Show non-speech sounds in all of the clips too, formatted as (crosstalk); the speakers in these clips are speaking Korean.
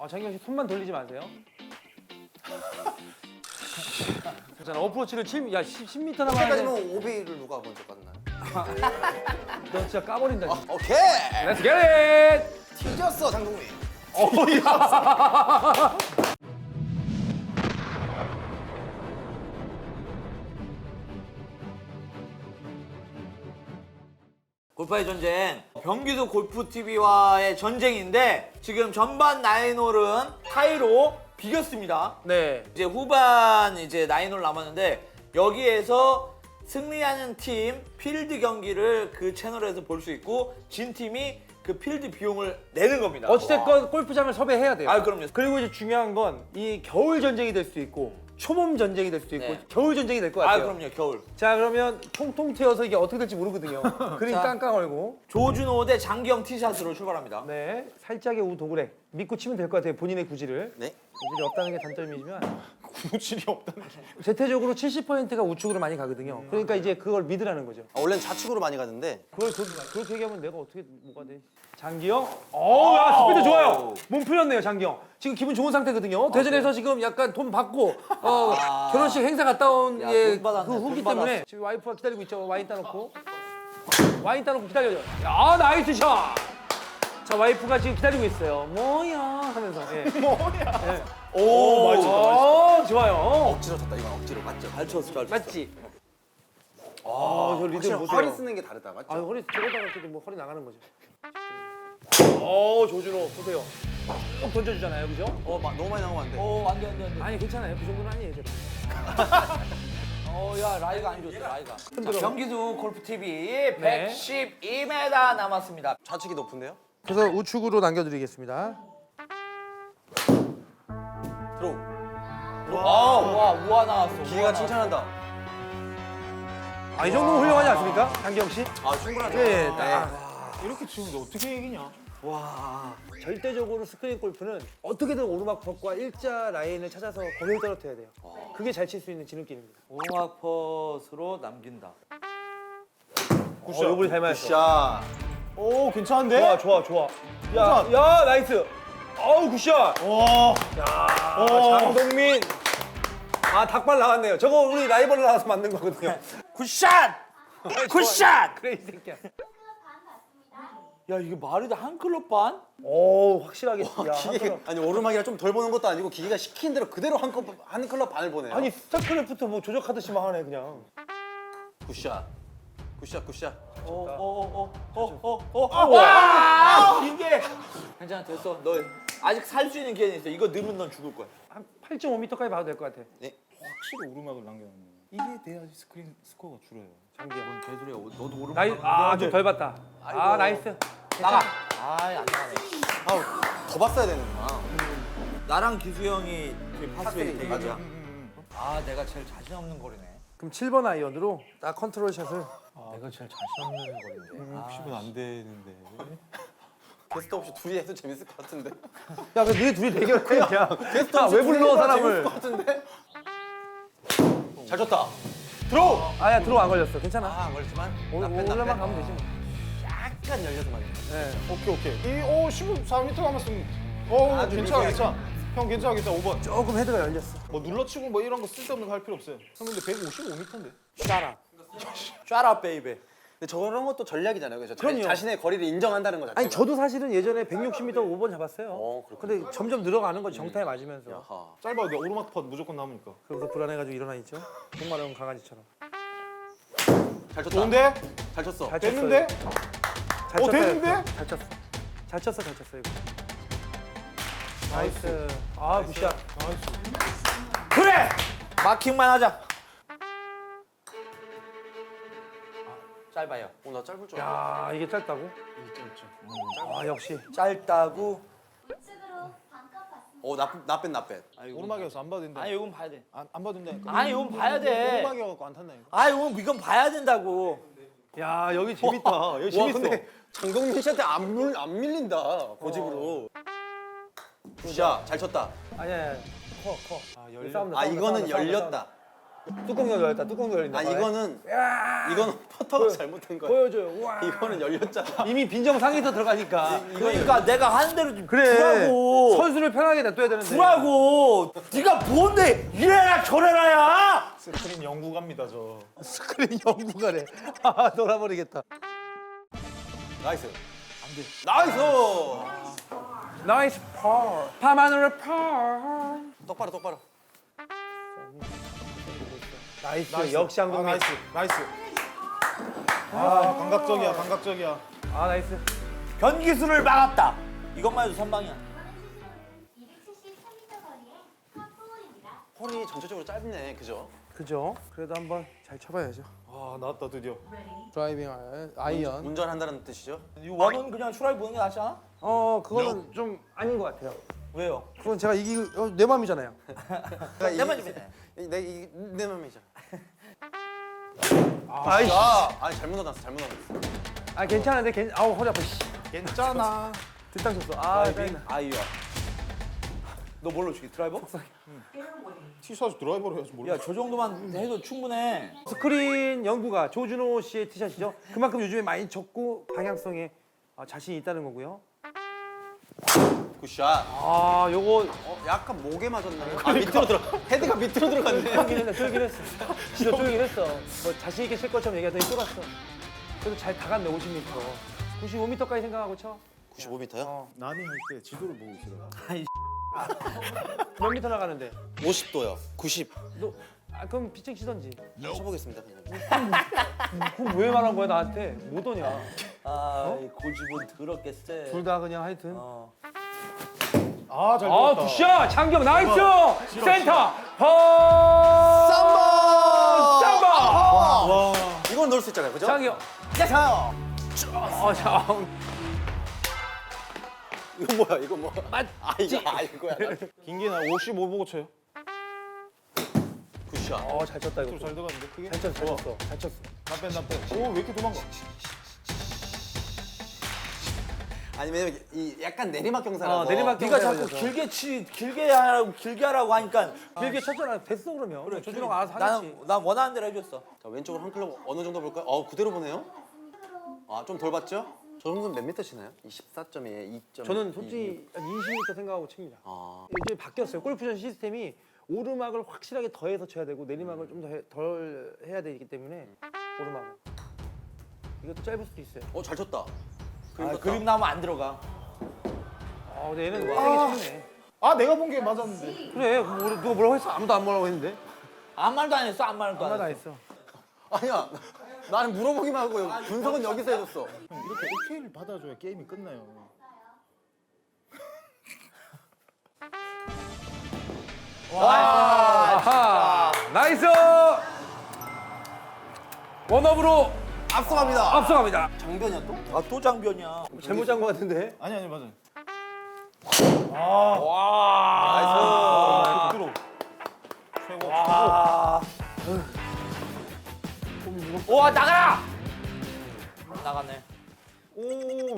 어, 장경 씨 손만 돌리지 마세요. (laughs) 자, 어프로치를 7, 야 10, 10m 남았는데 그때까지는 오비를 누가 먼저 갔나요? 너 진짜 까버린다. 아, 오케이. Let's get it! 튀겼어 장동민. 골파의 전쟁 병기도 골프 TV와의 전쟁인데 지금 전반 나인홀은 타이로 비겼습니다. 네. 이제 후반 이제 나인홀 남았는데 여기에서 승리하는 팀 필드 경기를 그 채널에서 볼 수 있고 진 팀이 그 필드 비용을 내는 겁니다. 어찌됐건 골프장을 섭외해야 돼요. 아 그럼요. 그리고 이제 중요한 건 이 겨울 전쟁이 될 수도 있고 초봄 전쟁이 될 수도 있고 네. 겨울 전쟁이 될것아 같아요. 그럼요 겨울. 자 그러면 통통 튀어서 이게 어떻게 될지 모르거든요. (laughs) 그림 자. 깡깡 얼고 조준호 대 장기영 티샷으로 출발합니다. 네 살짝의 우도그렉 믿고 치면 될 것 같아요. 본인의 구질을 네. 구질이 없다는 게 단점이지만 구질이 없다는 대체적으로 70%가 우측으로 많이 가거든요. 그러니까 이제 그걸 믿으라는 거죠. 아, 원래는 좌측으로 많이 가는데 그걸 그, 그렇게 얘기하면 내가 어떻게 뭐가 돼? 장기영? 어, 야 스피드 좋아요. 몸 풀렸네요, 장기영. 지금 기분 좋은 상태거든요. 대전에서 지금 약간 돈 받고 어, 결혼식 행사 갔다 온 야, 예, 돈 받았네, 그 후기 돈 때문에 지금 와이프가 기다리고 있죠. 와인 따놓고 와인 따놓고 기다려요. 야 나이스 샷. 자 와이프가 지금 기다리고 있어요. 뭐야 하면서. 예. (laughs) 뭐야? 오, 맞지. 어, 좋아요. 억지로 쳤다. 이건 억지로 맞죠? 잘 쳤어 잘 쳤어. 맞지? 아, 저 리듬 확실히 보세요. 허리 쓰는 게 다르다. 맞죠? 아 허리 저거다가 이렇게 뭐 허리 나가는 거죠. 어 조준호 보세요. 쭉 던져주잖아요, 그죠? 어, 마- 너무 많이 나오면 안 돼. 어 안 돼 안 돼 안 돼. 아니 괜찮아요, 그 정도는 아니에요. 제가. (laughs) 어야 라이가 안 좋았어 라이가. 자, 경기도 골프 TV 네. 112m 남았습니다. 좌측이 높은데요? 그래서 우측으로 남겨드리겠습니다. 아 우와 우와 나왔어. 우와 칭찬한다. 아 이 정도면 훌륭하지 않습니까, 장기영 씨? 아, 충분하죠. 예, 딱. 이렇게 치는데 어떻게 이기냐? 와. 절대적으로 스크린 골프는 어떻게든 오르막 퍽과 일자 라인을 찾아서 거기를 떨어뜨려야 돼요. 그게 잘 칠 수 있는 지름길입니다. 오르막 퍼스로 남긴다. 굿샷. 어, 요번에 잘 맞았어. 샷. 오, 괜찮은데? 좋아, 좋아, 좋아. 야, 야, 나이스. 어우, 굿샷. 와. 아, 장동민. 아, 닭발 나왔네요. 저거 우리 라이벌 나와서 만든 거거든요. 굿샷! 굿샷! 그래, 이 새끼야. 야 이게 말이 돼한 클럽 반? 오, 확실하게. 야, 기계가 아니 오르막이라 좀 덜 보는 것도 아니고 기계가 시킨 대로 그대로 한, 컵, 한 클럽 반을 보네요. 아니, 스타크래프트 뭐 조작하듯이 막 하네, 그냥. 굿샷. 굿샷 굿샷. 어어어어어어 아, 와! 이게 괜찮아 됐어 너 아직 살 수 있는 기회는 있어 이거 넣으면 넌 죽을 거야 한 8.5m까지 봐도 될 것 같아. 확실히 오르막을 남겨놨네. 이게 돼야지 스크린 스코어가 줄어요. 뭔 개소리야 너도 오르막 나이, 아, 좀 덜 봤다. 아, 나이스. 나가 아이 안 나가네 아우 더 봤어야 되는구나. 나랑 기수 형이 그 파스웨이 파스웨이, 대결이야 아 내가 제일 자신 없는 거리네 그럼 7번 아이언으로 딱 컨트롤 샷을. 내가 제일 자신 없는 거리인데 아, 60은 안 되는데. 게스트 없이 둘이 해도 재밌을 것 같은데. (laughs) 야, 그 니네 둘이 대결해, 그냥. (laughs) 게스트 아, 없이 왜 불러, 사람을. 재밌을 것 같은데. (laughs) 잘 쳤다. 들어. 아야, 들어와 안 걸렸어. 괜찮아. 아, 안 걸렸지만. 올- 올라만. 가면 되지 뭐. 약간 열려서만. 네. 오케이, 오케이. 이, 오, 14m 남았으면. 어, 아주 괜찮아, 미세하게. 괜찮아. 형 괜찮아, 괜찮아. 5번. 조금 헤드가 열렸어. 뭐 눌러치고 뭐 이런 거 쓸데없는 거 할 필요 없어요. 형 근데 155m인데. 샤라. 샤라 베이베 근데 저런 것도 전략이잖아요. 그래서 자, 그럼요. 자 신의 거리를 인정한다는 거 자체가. 아니 저도 사실은 예전에 160m 5번 잡았어요. 어, 그렇구나. 근데 점점 늘어가는 거지 정타에 맞으면서. 아하. 짧아도 돼. 오르막 퍼 무조건 남으니까. 그러면서 불안해가지고 일어나 있죠. 목마른 강아지처럼. 잘 쳤다. 좋은데? 잘 쳤어. 잘 됐는데? 잘 어, 쳤어요. 됐는데? 잘 쳤어. 잘 쳤어, 잘 쳤어 이거. 나이스. 아 굿샷. 나이스. 그래 마킹만 하자 짧아요 어, 나 짧을 줄 알았어. 야 이게 짧다고? 아 역시. 짧다고 우측으로 반값 받습니다. 어, 나, 나 뺀, 나 뺀. 오르막이어서 안 봐도 된다. 아니 이건 봐야 돼 안, 안 봐도 된다니까. 아니 이건 봐야 돼 오르막이어갖고 안 탄다니까. 아 이건 이건 봐야 된다고 야 여기 재밌다. 여기 와, 재밌어. 근데 장동민 씨한테 안, 밀, 안 밀린다. 고집으로. 굿샷. 잘 쳤다. 아니야, 아니야. 커 커. 아. 싸움다, 아, 이거는 싸움다, 싸움다, 열렸다. 뚜껑 열렸다. 뚜껑 열린다. 아니 이거는 이거는 퍼터가 잘못한 거야. 보여줘요. 와. 이거는 열렸잖아. 이미 빈정 상에서 들어가니까. 그러니까 내가 하는 대로 좀 그래. 두라고. 선수를 편하게 놔둬야 되는데. 두라고. 네가 뭔데 이래라 저래라야. 스크린 연구갑니다 저. 스크린 연구가래. (laughs) 아, 놀아버리겠다. 나이스. 안 돼. 나이스. 나이스 파. 파마누라 파. 똑바로 똑바로. 나이스. 역시 아, 한국민. 나이스 나이스. 아 감각적이야 감각적이야. 아, 나이스. 변기수를 막았다. 이것만 해도 선방이야. 273m 거리의 컵홀입니다. 홀이 전체적으로 짧네. 그죠? 그죠? 그래도 한번 잘 쳐봐야죠. 아 나왔다 드디어. 드라이빙 아이언. 아이언. 운전한다는 뜻이죠? 이 원은 그냥 추라이 보는 게 낫지 않아? 어, 그거는 좀 아닌 것 같아요. 왜요? 그건 제가 이기 어, 내 마음이잖아요. (laughs) 내 맘이네. 내내 내 맘이잖 아. 아이씨. 아, 아니 잘못 넣었어. 잘못 넣었어. 아, 괜찮은데 괜 아우 허리 아파. 씨. 괜찮아. 뒷땅 쳤어. 아, 드라이빙 아이야. 너 뭘로 치기 드라이버? 티셔츠 드라이버로 해야지 모르. 야저 정도만 해도 충분해. 스크린 연구가 조준호 씨의 티샷이죠. 그만큼 요즘에 많이 쳤고 방향성에 아, 자신이 있다는 거고요. 굿샷. 아, 요거 어, 약간 목에 맞았네. 아 밑으로 들어. 헤드가 밑으로 들어갔네. 쫄긴 했네, 쫄긴 했어. 진짜 (laughs) 쫄긴 했어. 뭐 자신 있게 칠 것처럼 얘기하더니 쫄았어. 그래도 잘 다갔네, 50m. 95m까지 생각하고 쳐. 95m요? 어. 난이 할 때 지도를 보고 있어요. (laughs) 몇 미터 나가는데? 50도요. 90. 너, 아, 그럼 피칭 치던지. 쳐보겠습니다. 그냥. 그럼 왜 말한 거야, 나한테? 못 오냐? 아 고집은 더럽게 세. 둘 다 그냥 하여튼. 어. 아잘 아, 들었다. 굿샷! 장경 나이스! 센터! 버! 쌈바! 쌈바! 와. 이건 넣을 수 있잖아요. 그죠? 장경. 자. 어, 자, 이거 뭐야? 이거 뭐? 맞. 아 이거 아 이거야. 김기나 55 보고 쳐요. 굿샷. 어, 잘 쳤다, 이거. 좀잘 들어갔는데 그게. 잘 쳤어, 잘 쳤어. 잘 쳤어. 나뺀 나 뺀. 오 왜 이렇게 도망가? 아니 왜냐면 이 약간 내리막 경사라서. 어, 내리막 네가 자꾸. 길게 치 길게 하라고 길게 하라고 하니까 길게 쳤잖아. 됐어, 그러면. 그래 조준호가 알아서 하겠지. 나는 난 원하는 대로 해줬어. 자 왼쪽으로 한 클럽 어느 정도 볼까요? 어 그대로 보네요. 아 좀 덜 봤죠? 저 정도는 몇 미터 치나요? 24.2, 2점. 저는 솔직히 한 20m 생각하고 칩니다. 아 요즘 바뀌었어요. 골프전 시스템이 오르막을 확실하게 더해서 쳐야 되고 내리막을 좀 덜 해야 되기 때문에 오르막을. 이것도 짧을 수도 있어요. 어, 잘 쳤다. 그림 아. 그림 나오면 안 들어가. 아, 근데 얘는 세게 쳤네. 아 내가 본 게 맞았는데. 그래, 뭐 누가 뭐라고 했어? 아무도 안 뭐라고 했는데. 아무 말도 안 했어. 아무 말도 안안 했어. 했어. 아니야. 나는 물어보기만 하고 분석은 여기서 해줬어. 형 이렇게 오케이를 받아줘야 게임이 끝나요. 아하, 나이스! 원업으로 앞서갑니다. 앞서갑니다. 장변이야 또? 아 또 장변이야. 잘못 잔것 같은데. 아니 아니 맞아. 와. 들어. 최고. 아. 와 나가라. 나갔네. 오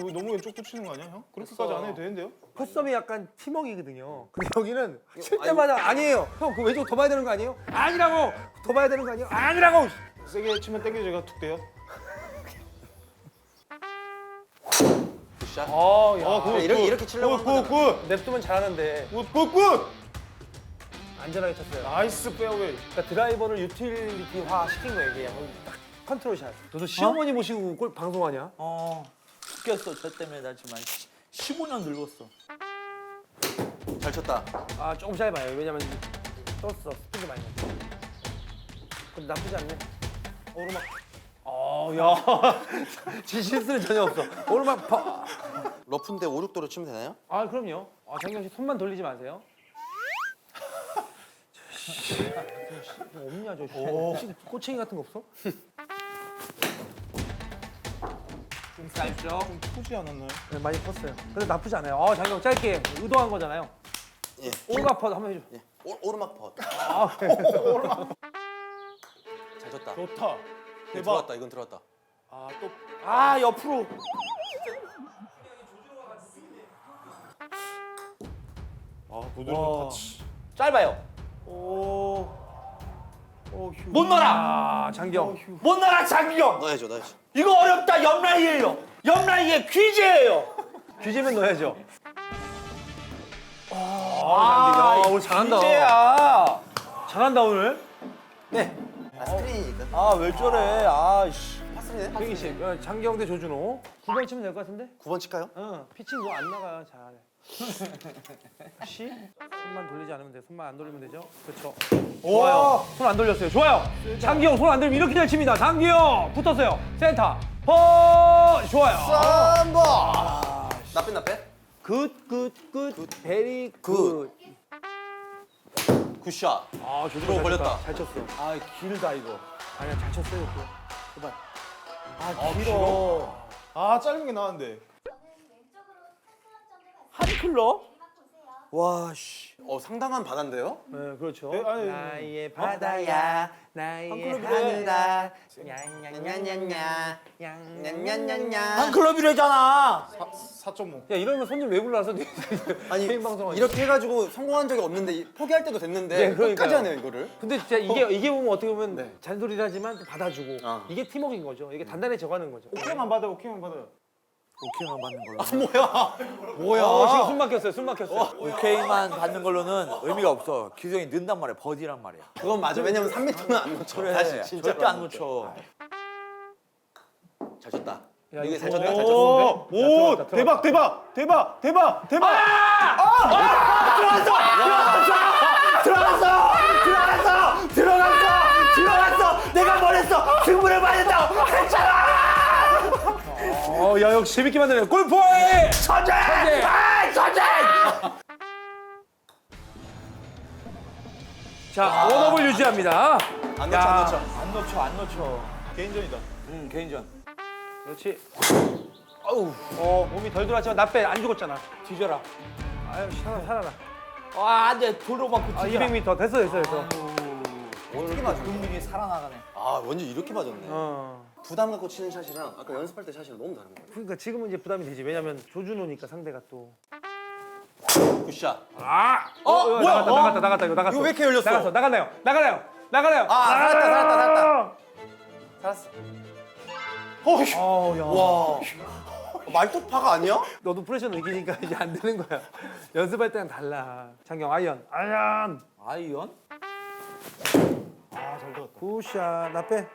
왜 너무 왼쪽 붙이는 거 아니야 형? 그렇게까지 안 해도 되는데요? 컷썸이 약간 팀워크이거든요. 근데 여기는 칠 때마다 아니에요. 형, 그 왼쪽 더 봐야 되는 거 아니에요? 아니라고! 더 봐야 되는 거 아니에요? 아니라고! 세게 치면 땡겨 제가 툭 돼요. 굿샷. 어, 야. 어, 굿, 이렇게- 굿. 이렇게 치려고 굿, 하는 굿, 굿. 냅두면 잘하는데 굿, 굿, 굿. 안전하게 쳤어요. 나이스 페어웨이. 그러니까 드라이버를 유틸리티화 시킨 거예요, 이게. 딱 컨트롤샷. 너도 시어머니 모시고 골 방송하냐? 어. 죽겠어. 저 때문에 나 지금 한 15년 늙었어. 잘 쳤다. 아, 조금 짧아요. 왜냐면 떴어. 스피드 많이 났어. 근데 나쁘지 않네. 오르막. 어, 야. (laughs) 지 실수는 전혀 없어. 오르막 파. 러프인데 5, 6도로 치면 되나요? 아, 그럼요. 아, 장경 씨 손만 돌리지 마세요. (laughs) 뭐 없냐, 저. 혹시 꼬챙이 같은 거 없어? (laughs) 좀 짧죠? 좀 푸지 않았나요? 네, 많이 컸어요. 근데 나쁘지 않아요. 아, 장경 짧게 의도한 거잖아요. 예. 오르막 퍼 한번 해줘. 예. 오, 오르막 펫. 아, 잘 쳤다. 좋다. 이건 대박. 들어갔다. 이건 들어갔다. 아 또. 아 옆으로. 아 부드러운 와. 타치. 짧아요. 오. 못 넣어라. 아, 장기영. 못 넣어라 장기영. 넣어야죠, 넣어야죠. 이거 어렵다 옆라인이에요. 옆라인의 퀴즈예요. 규제면 넣어야죠. 아. 오늘 잘한다. 퀴즈야. 잘한다, 오늘. 네. 아, 스크린이니까. 아 왜 저래? 아 씨. 파스리네. 120. 어, 장기영 대 조준호. 9번 치면 될 것 같은데? 9번 칠까요? 어, 피칭 너안 나가요. 잘해. 시? 손만 돌리지 않으면 돼. 손만 안 돌리면 되죠? 그렇죠. 좋아요. 손 안 돌렸어요. 좋아요. 장기영 손 안 돌리면 이렇게 잘 칩니다. 장기영 붙었어요. 센터. 퍼 좋아요. 3번. 나빼 나빼. 굿, 굿, 굿. 베리 굿. 굿. 굿샷. 아, 잘 걸렸다. 쳤다. 잘 쳤어. 아 길다 이거. 아니야, 잘 쳤어요. 그거. 제발. 아 길어. 아 짧은 게 나왔는데. 저는 왼쪽으로 한 클럽 정도 갔습니다. 한 클럽? 와 씨. 어, 상당한 바다인데요? 네, 그렇죠. 네, 아니, 나의 바다야, 나의 클럽이래. 냐냐냐냐. 냐냐냐냐. 한 클럽이래잖아. 4.5. 야, 이러면 손님 왜 불러서 아니 (laughs) 개인 방송하지? 이렇게 해가지고 성공한 적이 없는데 이- 포기할 때도 됐는데 네, 그러니까요. 끝까지 하네요 이거를. 근데 진짜 이게 이게 보면 어떻게 보면 네. 잔소리를 하지만 또 받아주고 어. 이게 팀워크인 거죠. 이게 단단해져가는 거죠. 오케이만 받아, 오케이만 받아. 오케이만 받는 걸로. 뭐야? 어, 지금 숨 막혔어요. 숨 막혔어요. 오케이만 받는 걸로는 의미가 없어. 규정이 는단 말이야. 버디란 말이야. 그건 맞아. 왜냐면 3m는 안 놓쳐. 그래. 사실 진짜로 절대 안 놓쳐. 잘 쳤다. 야, 이게 잘 쳤다. 잘 오, 쳤는데. 야, 오, 들어갔다, 대박, 대박, 대박, 대박, 대박. 들어갔어! 들어갔어! 들어갔어! 들어갔어! 내가 뭐랬어? 승부를 받았다! 했잖아! 어, 야 역시 재밌게 만드네. 골프의 천재! 아, 천재! 자 원업을 유지합니다. 안 놓쳐, 야. 안 놓쳐. 안 놓쳐, 안 놓쳐. 개인전이다. 응, 개인전. 그렇지. 어우, 어 몸이 덜 돌았지만 나빼 안 죽었잖아. 뒤져라. 아유 살아 살아라. 와, 안 돼. 돌로 맞고 아 뒤져라. 200m 됐어 됐어 됐어. 어떻게 맞아? 국민이 살아나가네. 아 완전 이렇게 맞았네. 어. 부담 갖고 치는 샷이랑 아까 연습할 때 샷이랑 너무 다른 거예요. 그러니까 지금은 이제 부담이 되지. 왜냐면 조준호니까 상대가 또. 굿샷. 아! 어, 뭐야? 나갔다 어? 나갔다 나갔다 이거 나갔어. 이거 왜 이렇게 열렸어? 나갔어 나갔나요? 나가나요? 나가나요? 아, 살았다, 살았다, 살았다. 살았어. 어우 야. 와. 말뚝파가 아니야? 너도 프레셔를 이기니까 이제 안 되는 거야. (laughs) 연습할 때랑 달라. 장경 아이언. 아이언. 아이언? 아, 잘 들었다. 굿샷. 나 빼.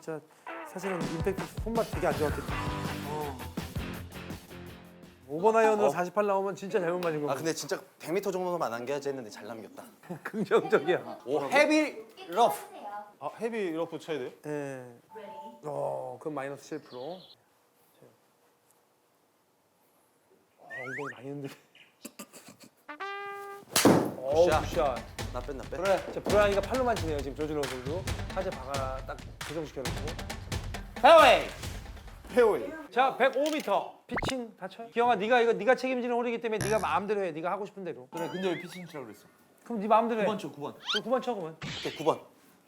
진짜 사실은 임팩트 손맛 되게 안 좋았겠다. 어. 5번 아이언으로 48 나오면 진짜 잘못 맞은 아 거고. 근데 진짜 100m 정도만 남겨야지 했는데 잘 남겼다. (laughs) 긍정적이야. 오 헤비 러프. 아, 헤비 러프 쳐야 돼? 예. 어, 그럼 마이너스 7%. 어, 엉덩이 많이 흔들려. 어, 굿샷. 굿샷. 나 뺀, 나 뺀. 그래. 자, 브라이가 팔로만 치네요. 지금 조준호 선수. 하재 박아 딱 고정시켜놓고. 페어웨이! 페어웨이. 자, 105m 피칭 다 쳐요. 기영아, 네가 이거 네가 책임지는 홀이기 때문에 네가 마음대로 해. 네가 하고 싶은 대로. 그래, 근데 왜 피칭 치라고 그랬어? 그럼 네 마음대로 해. 9번 쳐, 9번. 그럼 9번 쳐 그러면. 오케이 9번.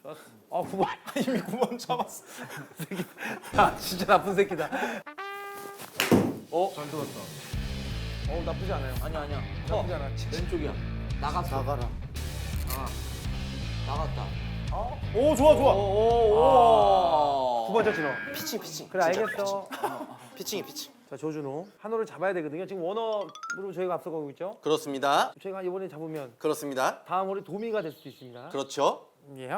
좋았어. 아, 9번. (laughs) 이미 9번 잡았어. (laughs) 아, 진짜 나쁜 새끼다. 어? 잘 들었다. 어, 나쁘지 않아요. 아니야, 아니야. 나쁘지 않아. 왼쪽이야. 나갔어. 나가라. 나갔다. 오, 좋아, 좋아. 오, 9번 쳤지 너. 피칭, 피칭. 그래, 진짜 알겠어. 피칭이 피칭. 자 조준호 한 홀을 잡아야 되거든요. 지금 원업으로 저희가 앞서가고 있죠. 그렇습니다. 저희가 이번에 잡으면 그렇습니다. 다음 홀이 도미가 될 수도 있습니다. 그렇죠. 예.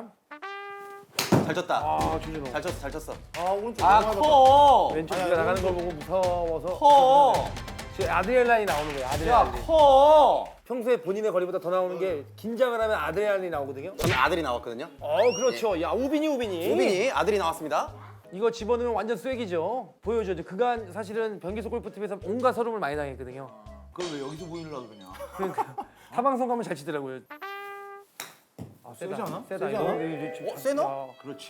잘 쳤다. 아 조준호. 잘 쳤어, 잘 쳤어. 아, 오른쪽. 아, 커! 왼쪽 아니, 나가는 걸 보고 무서워서. 커! 지금 아드레날린이 나오는 거예요. 야, 아드레날린. 커! 평소에 본인의 거리보다 더 나오는 게 긴장을 하면 아드레날린이 나오거든요. 저는 아들이 나왔거든요. 어 그렇죠. 야 우빈이 우빈이. 우빈이 아들이 나왔습니다. 이거 집어넣으면 완전 쐐기죠. 보여줘죠. 그간 사실은 변기소 골프팀에서 온갖 서름을 많이 당했거든요. 그걸 왜 여기서 보이려고 그러냐? 그러니까 (laughs) 타방송 가면 잘 치더라고요. 아, 세지 않아? 세다. 세지 이거 않아? 이거 좀- 어, 세나? 야, 그렇지.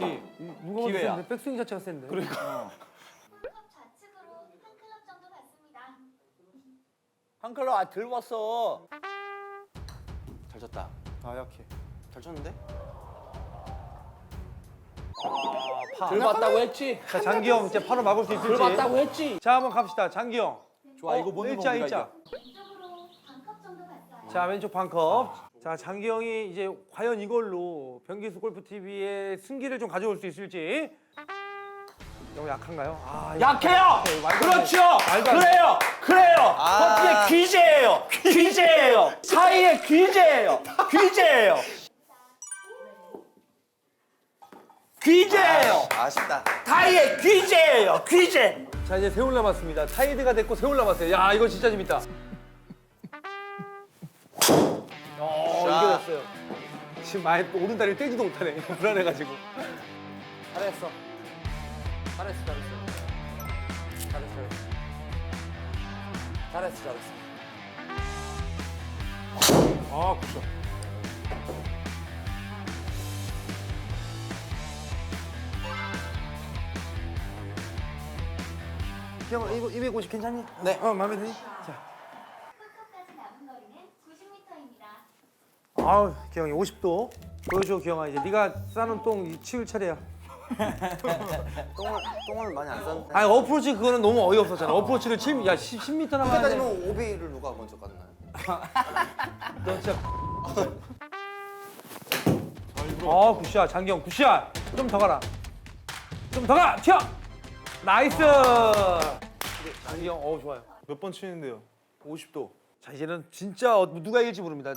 봐도 기회야. 백스윙 자체가 센데. 좌측으로 한 클럽 정도 갔습니다. 한 클럽 아, 들었어. 잘 쳤다. 아, 약해. 잘 쳤는데? 들봤다고 했지? 자 장기영 이제 바로 막을 수 있을지. 들봤다고 했지? 자 한번 갑시다. 장기영. 좋아, 이거 못 일자 우리가 일자. 이겨. 왼쪽으로 반컵 정도 갔어요. 자 왼쪽 반컵. 자 장기영이 이제 과연 이걸로 변기수 골프 TV의 승기를 좀 가져올 수 있을지. 너무 약한가요? 아 이거- 약해요. 오케이, 말도 안 돼. 그렇죠. 말도 안 돼. 그래요. 그래요. 아. 커피의 귀재예요. 귀재예요. 사이의 귀재예요. 귀재예요. 귀재예요. 아쉽다. 타이의 귀재예요. 귀재. 자 이제 세월 남았습니다. 타이드가 됐고 세월 남았어요. 야 이거 진짜 재밌다. 어 자. 이겨냈어요. 지금 아예 오른 다리를 떼지도 못하네. 불안해가지고. 잘했어. 잘했어. 잘했어. 잘했어. 잘했어. 잘했어. 잘했어. 아 굿샷. 형 이거 250 괜찮니? 네. 어 마음에 드니? 자. 홀컵까지 남은 거리는 90m입니다. 아우 기영이 50도 보여줘 기영아 이제 네가 싸는 똥 치울 차례야. 똥을 똥을 많이 안 쌌는데. 아니 어프로치 그거는 너무 어이없었잖아. 어프로치를 7, 야 10, 10m 그때까지 남았는데. 면 오비를 누가 먼저 갔나요? (laughs) 너 진짜. 아 굿샷 장기영 굿샷. 좀 더 가라. 좀 더 가. 튀어. 나이스. 장기영 어 좋아요. 몇 번 치는데요? 50도. 자 이제는 진짜 어- 누가 이길지 모릅니다.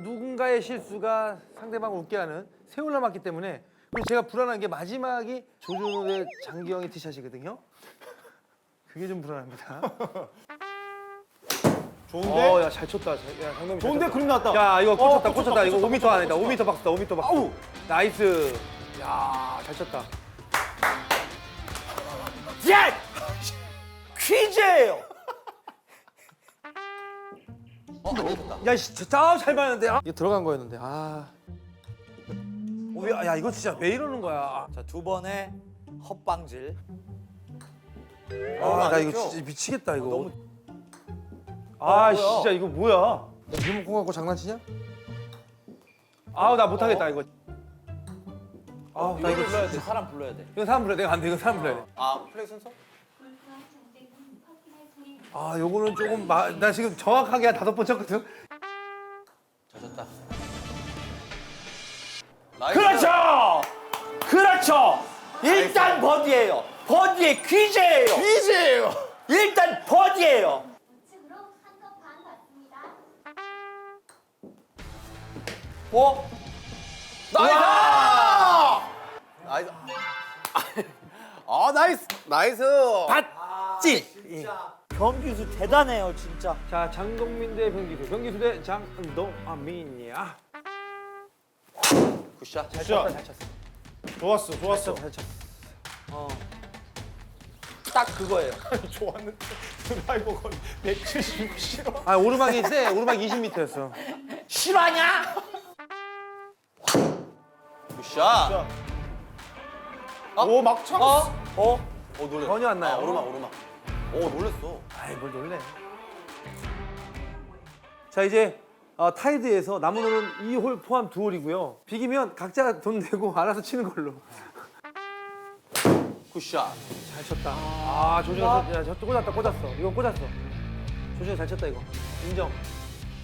누군가의 실수가 상대방을 웃게 하는 세월 남았기 때문에 제가 불안한 게 마지막이 조준호 대 장기영의 티샷이거든요. 그게 좀 불안합니다. 좋은데? 어, 야 잘 쳤다. 잘- 야, 장동민 잘 좋은데 쳤다. 그림 나왔다. 야 이거 어, 꽂혔다 꽂혔다, 꽂혔다 이거 꽂혔다, 5m 안이다 꽂혔다. 5m 박스다 5m 박스 아우! 나이스 야 잘 쳤다 야! 퀴즈예요. 어, 안 됐다. 야 진짜 잘 봤는데 아. 이거 들어간 거였는데 아 어, 야, 야 이거 진짜 왜 이러는 거야 자, 두 번의 헛방질. 아 나 이거 됐죠? 진짜 미치겠다 이거 너무- 아 뭐야? 진짜 이거 뭐야 야 리모컨 갖고 장난치냐 아우 나 못하겠다 이거 아우 나 이거 이거 불러야 돼. 진짜 사람 불러야 돼. 이거 사람 불러야 돼 이거 안돼 이거 사람 불러야 돼 아 플레이 순서? 아, 요거는 조금 마, 나 지금 정확하게 한 다섯 번 쳤거든. 그렇죠. 그렇죠. 일단 버디예요. 버디의 퀴즈예요. 퀴즈예요. 일단 버디예요. 우측으로 한컵반 받습니다. 어? 나이스. 나이스. 아 나이스. 나이스. 봤지? 경기수 대단해요, 진짜. 자, 장동민 대 변기수, 변기수 대 장동아민이야. 굿샷. 잘. 쳤다, 잘 쳤어. 좋았어, 좋았어. 잘 쳤어. 어. 딱 그거예요. (laughs) 좋았는데 드라이버가 170 싫어. 아, 오르막이 세. 오르막 20m였어. 실화냐? 굿샷. 오 막창. 어? 어? 어 놀래. 전혀 안 나요. 아, 오르막 오르막. 오 놀랬어. 아이, 뭘 놀래. 자, 이제 어, 타이드에서 남은 홀은 2홀 포함 2홀이고요. 비기면 각자 돈 내고 (laughs) 알아서 치는 걸로. 굿샷. 잘 쳤다. 아, 조준호, 야, 저 꽂았다, 꽂았어. 이거 꽂았어. 조준호 잘 쳤다, 이거. 인정.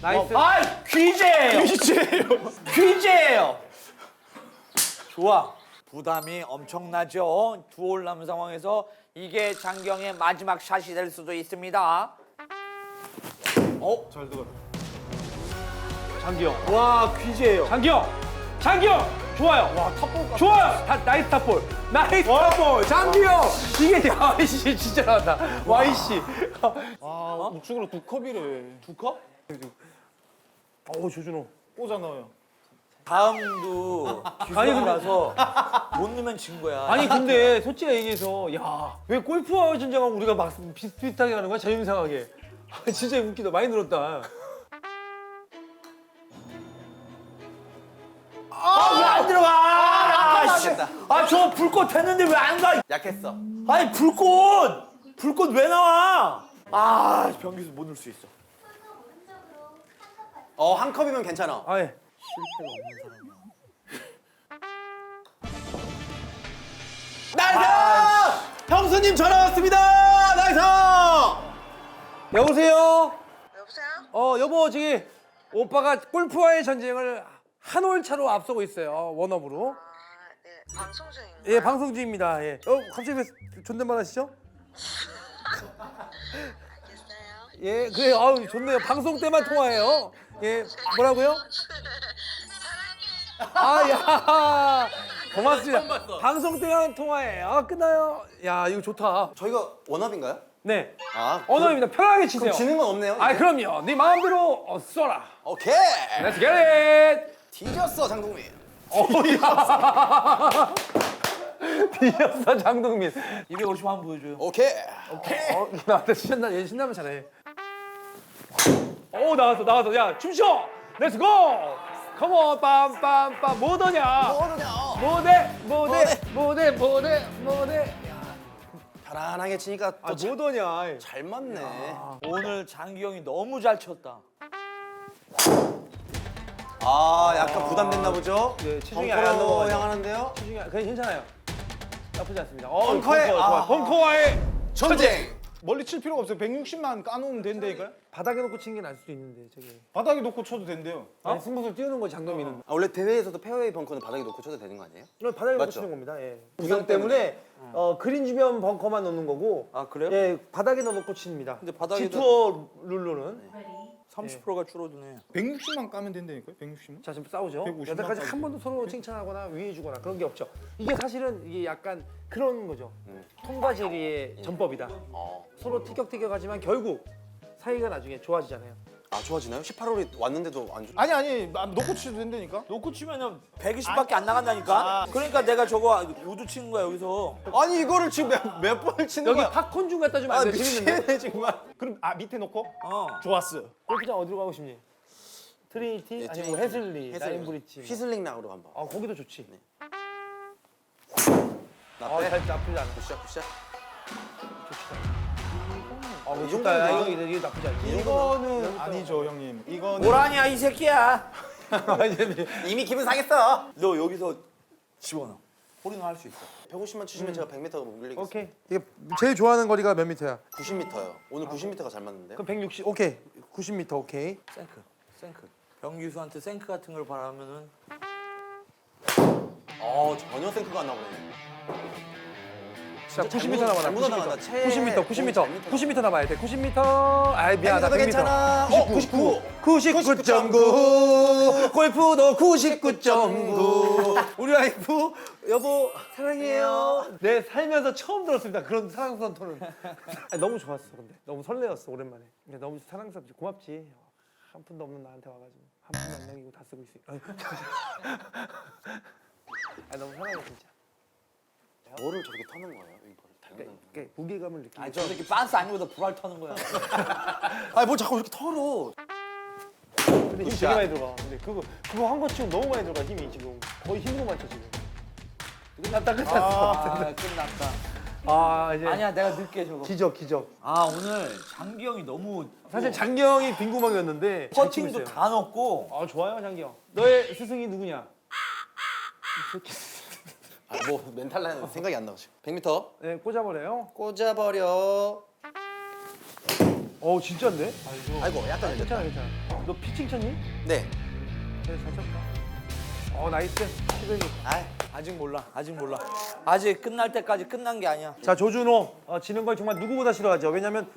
나이스. 아이, 퀴즈예요. 퀴즈예요. (laughs) 퀴즈예요. 좋아. 부담이 엄청나죠. 두 홀 남은 상황에서 이게 장경의 마지막 샷이 될 수도 있습니다. 어? 잘 들어가. 장기영. 와, 퀴즈예요. 장기영! 장기영! 좋아요. 와 탑볼. 좋아요. 다, 나이스 탑볼. 나이스 탑볼. 장기영. 이게 (laughs) 와이씨 진짜 나왔다. 와 이씨. 아 우측으로 두 컵이래. 두 컵? 어우 조준호. 넣어요. 다음도 아니, 아니 근데- 라서 못 넣으면 진 거야. 아니 근데 솔직히 얘기해서 야 왜 골프와 전쟁하고 우리가 막 비슷비슷하게 하는 거야 자유상하게. 아, 진짜 웃기다. 많이 늘었다. 아, 왜 안 들어가? 아, 씨. 겠다 아, 저 불꽃 됐는데 왜 안 가? 약했어. 아니, 불꽃! 불꽃 왜 나와? 아, 변기수 못 넣을 수 있어. 어 한 컵이면 괜찮아. 아 예. 나이스! 형수님 전화 왔습니다. 나이스! 여보세요. 여보세요? 어 여보 저기 오빠가 골프와의 전쟁을 한 올 차로 앞서고 있어요. 원업으로. 아, 네. 방송 중인가요? 예, 방송 중입니다. 예. 어, 갑자기 왜 존댓말 하시죠? 알겠어요. 예, 그래. 아우, 좋네요. 방송 때만 통화해요. 예, 뭐라고요? 아, 야. 고맙습니다. 방송 때만 통화해요. 끝나요. 야, 이거 좋다. 저희가 원합인가요? 네. 아, 언어입니다. 편하게 치세요. 그럼 지는 건 없네요. 아, 그럼요. 네 마음대로 어, 써라. 오케이. Let's get it. 뒤졌어 장동민. 어야. 비었어 (laughs) 장동민. 250 한번 보여줘요. 오케이. 어, 나한테 신나, 얘 신나면 잘해. 오 나왔어, 나왔어. 야 춤춰. Let's go. Come on, 빰빰빰. 뭐더냐? 뭐냐? 뭐대, 뭐대, 뭐대, 뭐대, 뭐대. 편안하게 치니까 아또 뭐더냐? 잘 맞네. 오늘 장기 형이 너무 잘 쳤다. 아, 약간 부담됐나 보죠? 네, 체중이 아예 안 벙커로 넘어가죠. 향하는데요. 체중이 그냥 괜찮아요. 나쁘지 않습니다. 어, 벙커에, 벙커, 아. 좋아요. 벙커와의 전쟁. 멀리 칠 필요가 없어요. 160만 까놓으면 된다니까요. 바닥에 놓고 치는 게 나을 수도 있는데 저게. 바닥에 놓고 쳐도 된대요. 아니 승부수 띄우는 거지 장동민은. 아, 원래 대회에서도 페어웨이 벙커는 바닥에 놓고 쳐도 되는 거 아니에요? 이건 바닥에 놓고 맞죠? 치는 겁니다. 예. 구경 구경 때문에 어, 그린 주변 벙커만 넣는 거고. 아 그래요? 예, 바닥에 넣어놓고 칩니다. 근데 바닥에다- G2 룰로는 30%가 줄어드네. 160만 까면 된다니까요. 160만. 자 지금 싸우죠. 150만 여태까지 까지. 한 번도 서로 칭찬하거나 위해주거나 그런 게 없죠. 이게 사실은 이게 약간 그런 거죠. 통과 제리의 전법이다. 어. 서로 티격태격하지만 결국 사이가 나중에 좋아지잖아요. 아, 좋아지나요? 18홀이 왔는데도 안 좋. 아니 아니 아, 놓고 치도 된다니까. 놓고 치면은 120밖에 안 나간다니까. 그러니까 내가 저거 우드 치는 거야 여기서. 아니 이거를 지금 몇, 몇 번을 치는 여기 거야? 팝콘 좀 갖다 주면 아, 안 돼? 재밌는데? 미치겠네 정말. 그럼 아 밑에 놓고 어. 좋았어. 골프장 어디로 가고 싶니? 트리니티 네, 아니면 뭐 트리니티. 헤슬리, 라인브리지. 휘슬링 락으로 한번. 아 거기도 좋지. 나 아, 빼. 잘 나쁘지 않아. 굿샷 굿샷. 아, 이 이 정도면. 이거- 이거 이거 나쁘지 않지. 이거는 아니죠 형님. 이거는 뭐라냐 이 새끼야. (laughs) 이미 기분 상했어. 너 여기서 집어넣어. 홀인원 할수 있어. 150만 치시면 제가 100m 밀리겠어요. 오케이. 이게 제일 좋아하는 거리가 몇 미터야? 90m요. 오늘 90m가 잘 맞는데요? 그럼 160. 오케이. 90m 오케이. 생크, 생크. 병규수한테 생크 같은 걸 바라면은 어 전혀 생크가 안 나오네. 자, 진짜 90m 잘못- 남아라. 잘못 90m. 나간다. 채- 90m, 오, 90m, 잘 밑에 90m 남아야 돼. 90m. 아, 미안하다. 100m. 괜찮아. 어, 99. 99.9. 골프도 99.9. 우리 와이프 여보 사랑해요. 네 살면서 처음 들었습니다. 그런 사랑스러운 톤은. 아니, 너무 좋았어. 근데 너무 설레었어 오랜만에. 근데 너무 사랑스럽지. 고맙지. 한 푼도 없는 나한테 와가지고 한 푼도 안 남기고 다 쓰고 있어. (laughs) 아 너무 사랑해 진짜. 뭐를 저렇게 터는 거예요? 이거를 달고 그러니까 무게감을 느끼고. 아니 저 새끼 빤스 아니고도 불알 터는 거야. (laughs) 아니 뭘 자꾸 이렇게 털어? 근데 힘. 되게 많이 들어가. 근데 그거 그거 한 거 치고 너무 많이 들어가 힘이 지금 거의 힘으로만 쳐 지금. 끝났다 끝났어. 아 끝났다. 아 이제 아니야 내가 늦게 저거. 기적 기적. 아 오늘 장기 형이 너무 사실 장경이 빈 구멍이었는데 잘 치고 퍼팅도 있어요. 다 넣고 아 좋아요 장경. 너의 스승이 누구냐? 이 새끼. 아 뭐 멘탈 생각이 안 나가지고. 100m 네 꽂아버려요. 꽂아버려. 어 진짜인데? 아이고 약간 늦었다. 괜찮아 괜찮아. 너 피칭 쳤니? 네. 네, 잘 쳤다. 어 나이스. 11m. 아 아직 몰라 아직 몰라 아직 끝날 때까지 끝난 게 아니야. 자 조준호 어, 지는 걸 정말 누구보다 싫어하죠. 왜냐하면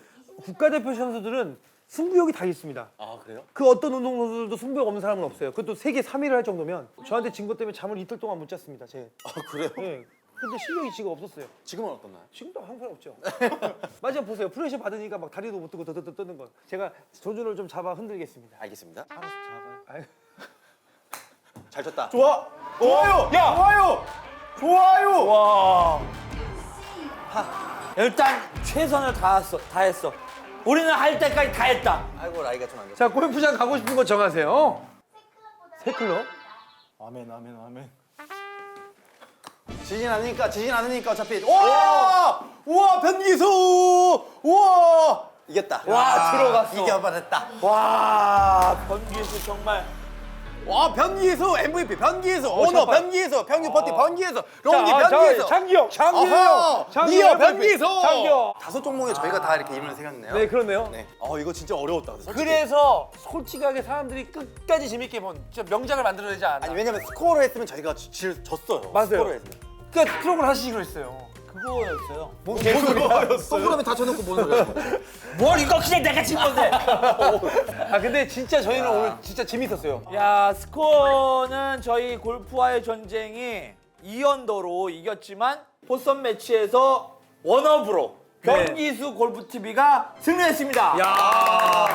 국가대표 선수들은 승부욕이 다 있습니다. 아 그래요? 그 어떤 운동 선수들도 승부욕 없는 사람은 없어요. 그것도 세계 3위를 할 정도면 저한테 진 것 때문에 잠을 이틀 동안 못 잤습니다. 제. 아 그래요? 예. 근데 실력이 지금 없었어요. 지금은 어떻나요? 지금도 항상 없죠. (laughs) 맞아 보세요. 프레셔 받으니까 막 다리도 못 뜨고 더더더 뜨는 거. 제가 조준을 좀 잡아 흔들겠습니다. 알겠습니다. 알아서 잡아요. 아유. 잘 쳤다. 좋아. 좋아요. 야. 좋아요. 좋아요. 와. 일단 최선을 다했어 다 했어. 우리는 할 때까지 다 했다. 아이고 라이가 좀 안 좋다. 자 골프장 가고 싶은 거 정하세요. 세 클럽? 아멘 아멘 아멘. 지진 않으니까 지진 않으니까 어차피. 와! 우와 변기수. 우와. 이겼다. 와, 들어갔어. 이겨버렸다. 와 변기수 정말 와 변기에서 MVP 변기에서 어, 오너. 변기에서 평균 퍼티 어. 변기에서 자, 롱기 아, 변기에서 자, 장기영, 장기영, 어허, 장기영 니어 MVP. 변기에서 장기영. 다섯 종목에 저희가 다 이렇게 이름을 새겼네요. 네, 그렇네요. 네. 어 이거 진짜 어려웠다. 솔직히. 그래서 솔직하게 사람들이 끝까지 재밌게 본 진짜 명작을 만들어내지 않나. 아니 왜냐면 스코어로 했으면 저희가 지, 질, 졌어요. 맞아요. 스코어로 했으면. 그러니까 트럭을 하시기로 했어요. 그거였어요. 뭔 소리야? 동그라미 다 쳐놓고 뭔 소리야? (laughs) 뭘 이거 그냥 내가 친 건데. (laughs) 아 근데 진짜 저희는 오늘 진짜 재밌었어요. 야 스코어는 저희 골프와의 전쟁이 2언더로 이겼지만 포선 매치에서 원업으로 네. 경기수 골프 TV가 승리했습니다. 야.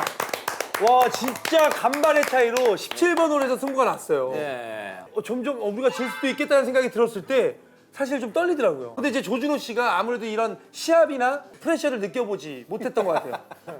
와 진짜 간발의 차이로 17번 홀에서 승부가 났어요. 네. 어, 점점 어, 우리가 질 수도 있겠다는 생각이 들었을 때 사실 좀 떨리더라고요. 근데 이제 조준호 씨가 아무래도 이런 시합이나 프레셔를 느껴보지 못했던 것 같아요.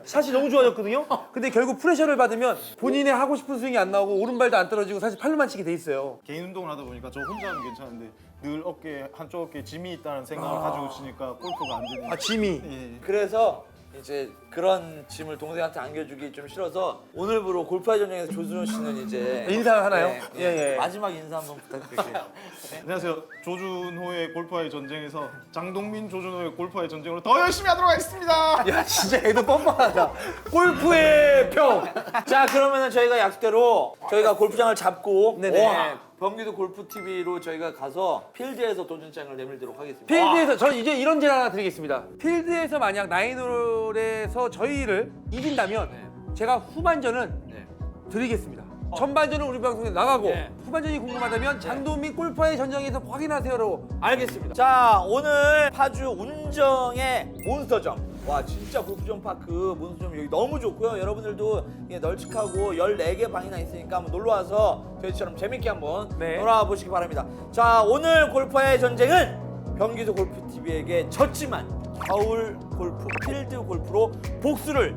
사실 너무 좋아졌거든요. 근데 결국 프레셔를 받으면 본인의 하고 싶은 스윙이 안 나오고 오른발도 안 떨어지고 사실 팔로만 치게 돼 있어요. 개인 운동을 하다 보니까 저 혼자는 괜찮은데 늘 어깨 한쪽 어깨에 짐이 있다는 생각을 가지고 치니까 골프가 안 되는. 아 짐이. 예. 그래서 이제 그런 짐을 동생한테 안겨주기 좀 싫어서 오늘부로 골프와의 전쟁에서 조준호 씨는 이제 인사 하나요? 네, 네. 예, 예. 마지막 인사 한번 부탁드릴게요. (laughs) 안녕하세요. 조준호의 골프와의 전쟁에서 장동민 조준호의 골프와의 전쟁으로 더 열심히 하도록 하겠습니다. 야 진짜 애도 뻔뻔하다. 골프의 평. 자 그러면은 저희가 약속대로 저희가 골프장을 잡고 네네. 와, 경기도 골프 TV로 저희가 가서 필드에서 도전장을 내밀도록 하겠습니다. 필드에서 저는 이제 이런 제안 하나 드리겠습니다. 필드에서 만약 나인홀에서 저희를 이긴다면 제가 후반전은 네. 드리겠습니다. 전반전은 우리 방송에 나가고 네. 후반전이 궁금하다면 장도민 골파의 전쟁에서 확인하세요로 알겠습니다. 자 오늘 파주 운정의 몬스터점. 와 진짜 골프존 파크 몬스터점 여기 너무 좋고요. 여러분들도 이게 널찍하고 14개 방이나 있으니까 한번 놀러 와서 저희처럼 재밌게 한번 네. 놀아 보시기 바랍니다. 자 오늘 골퍼의 전쟁은 경기도 골프 TV에게 졌지만 겨울 골프 필드 골프로 복수를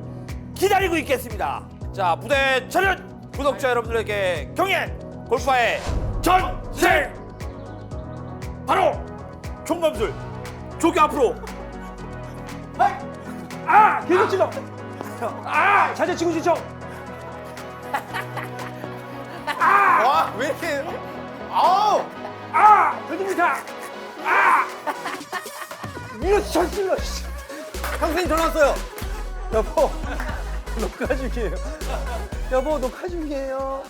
기다리고 있겠습니다. 자 무대 차렷 구독자 여러분들에게 경례 골프의 전쟁 바로 총검술 조기 앞으로 아 계속 찍어. 아 자제 치고 지쳐. 와왜 이렇게? 아우! 아 배드민턴. 아 밀어쳐 찔러. 씨. 형수님 전화 왔어요. 여보 녹화 중이에요. 여보 녹화 중이에요.